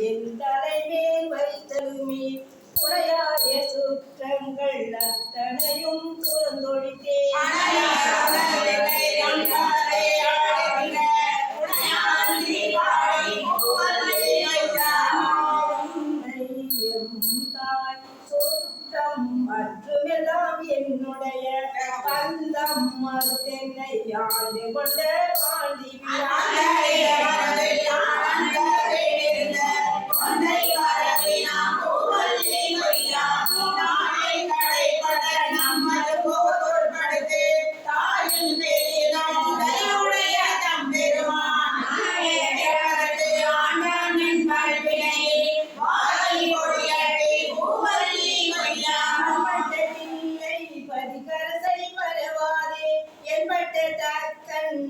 என் தலைமேல் வைத்தலுமே குறையாய சுற்றங்கள் அத்தனையும் துறந்தொழித்தே.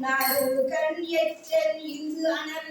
நறு கண் எச்சல் இங்கு அனல்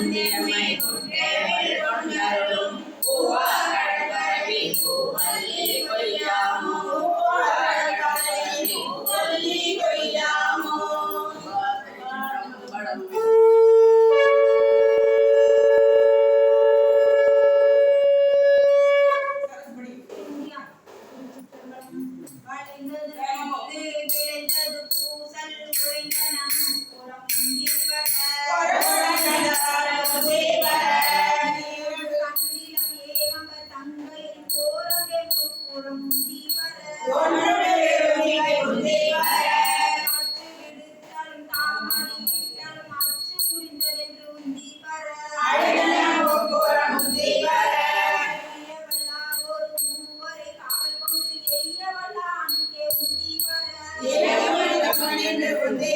in their way. உந்தி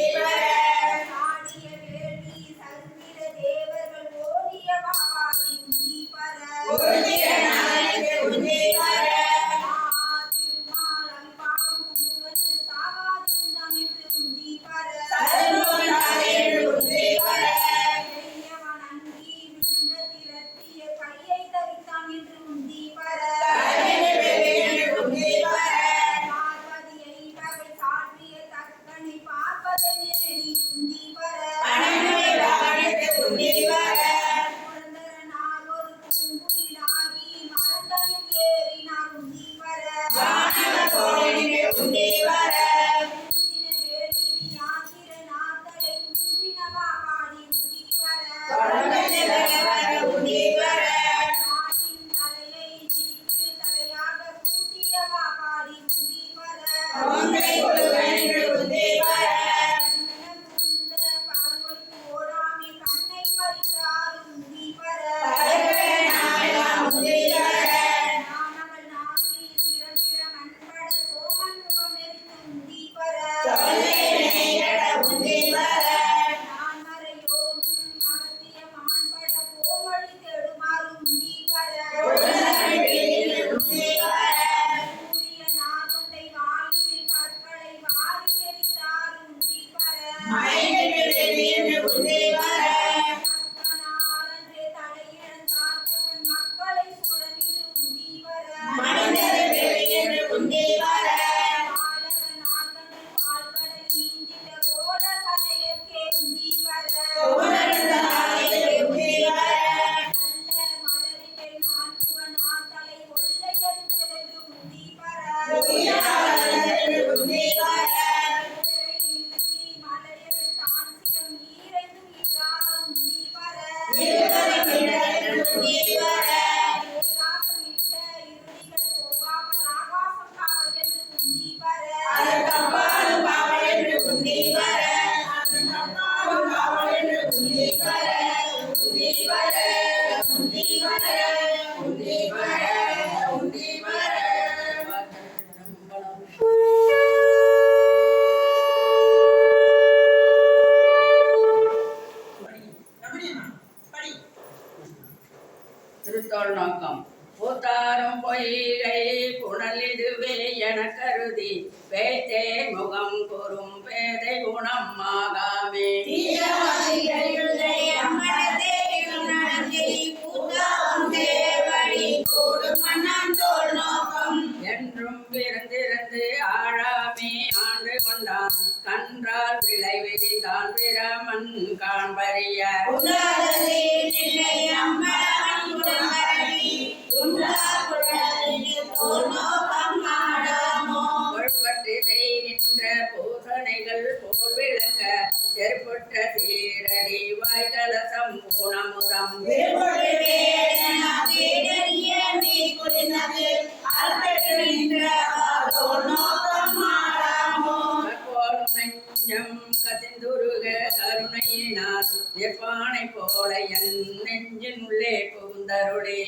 நிற்பானை போல என் நெஞ்சின் உள்ளே புகுந்தருளே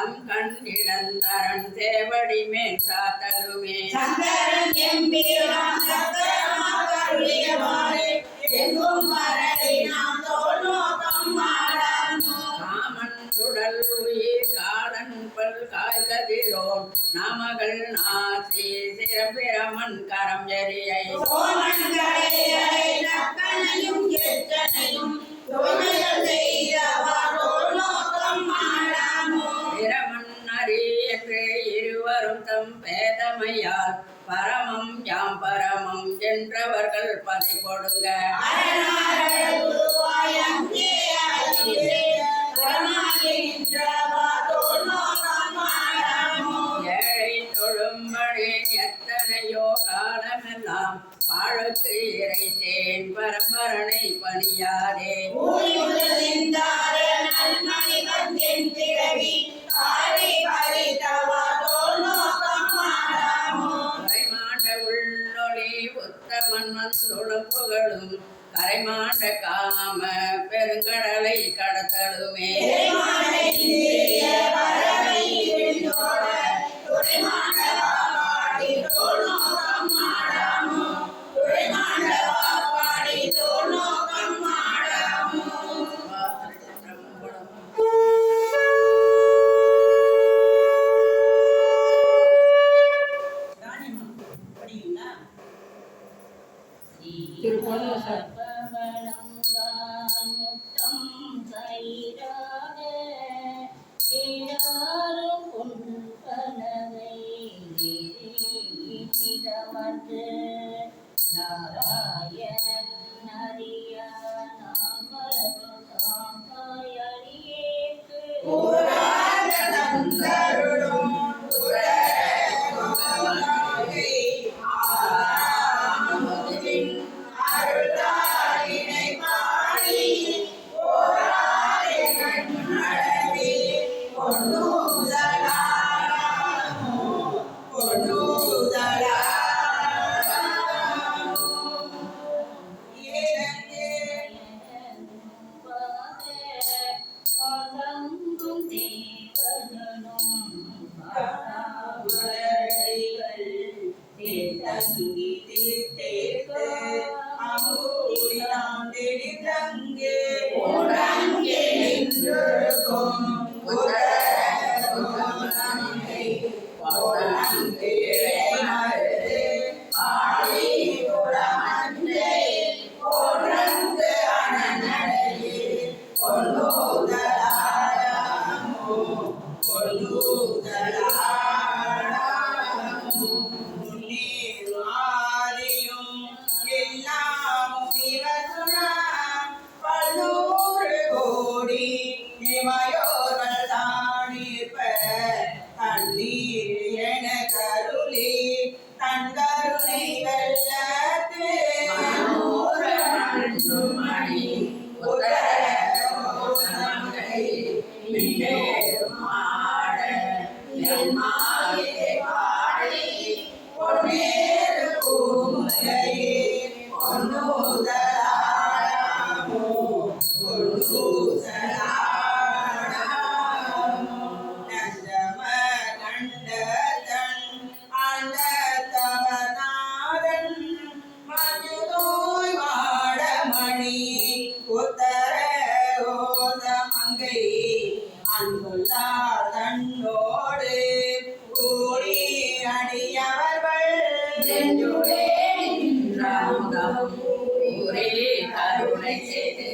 தம் கண் இழந்தரன் சேவடி மேல் சாத்தலுமே சங்கரன் எம்பிரான் 就是国内的事。அழைச்சது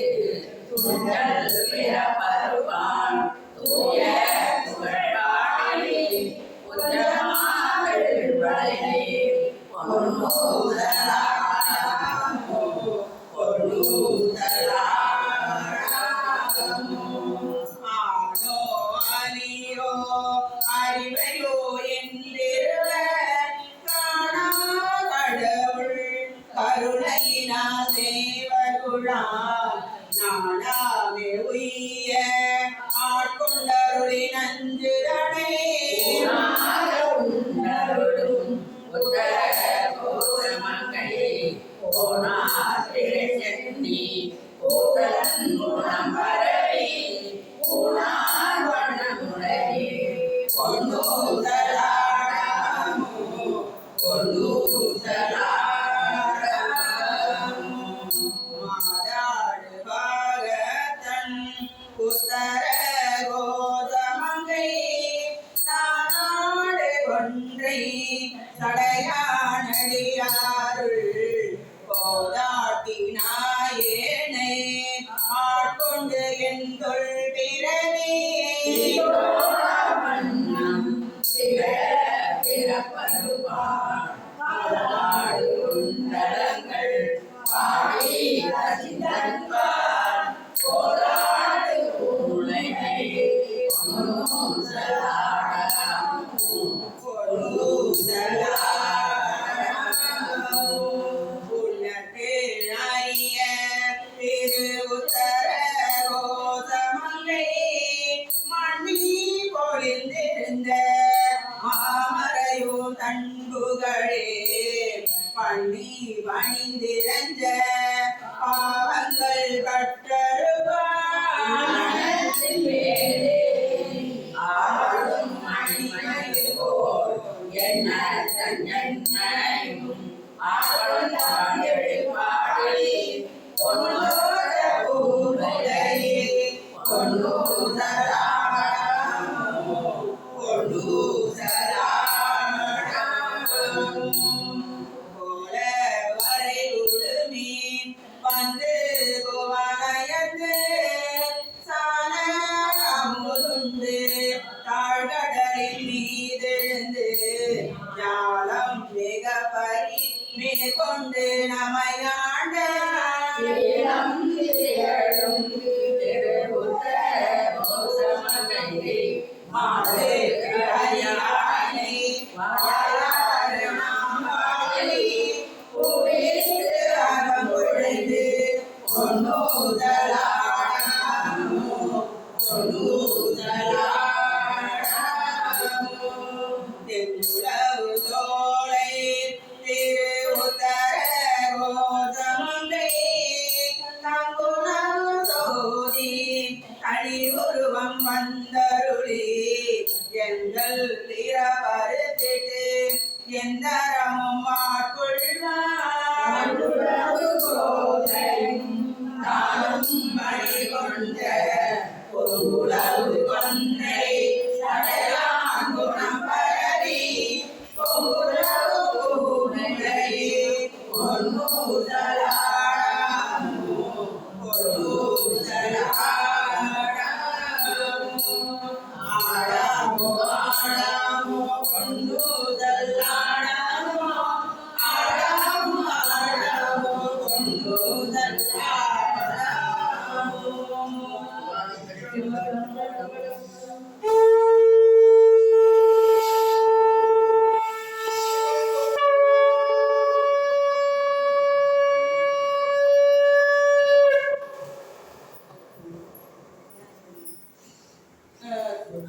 கொண்டு நம்மை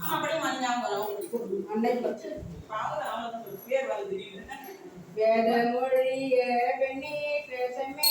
அப்படியே மணி ஞாபகம் அன்னைக்கு பாவல அவன் பேர் வருது வேத பேசமே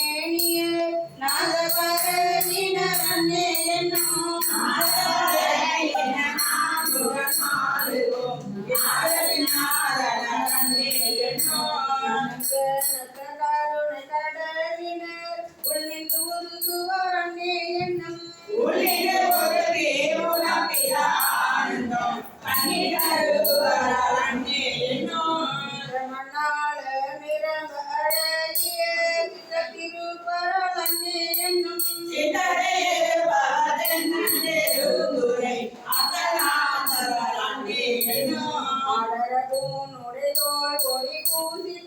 Oh.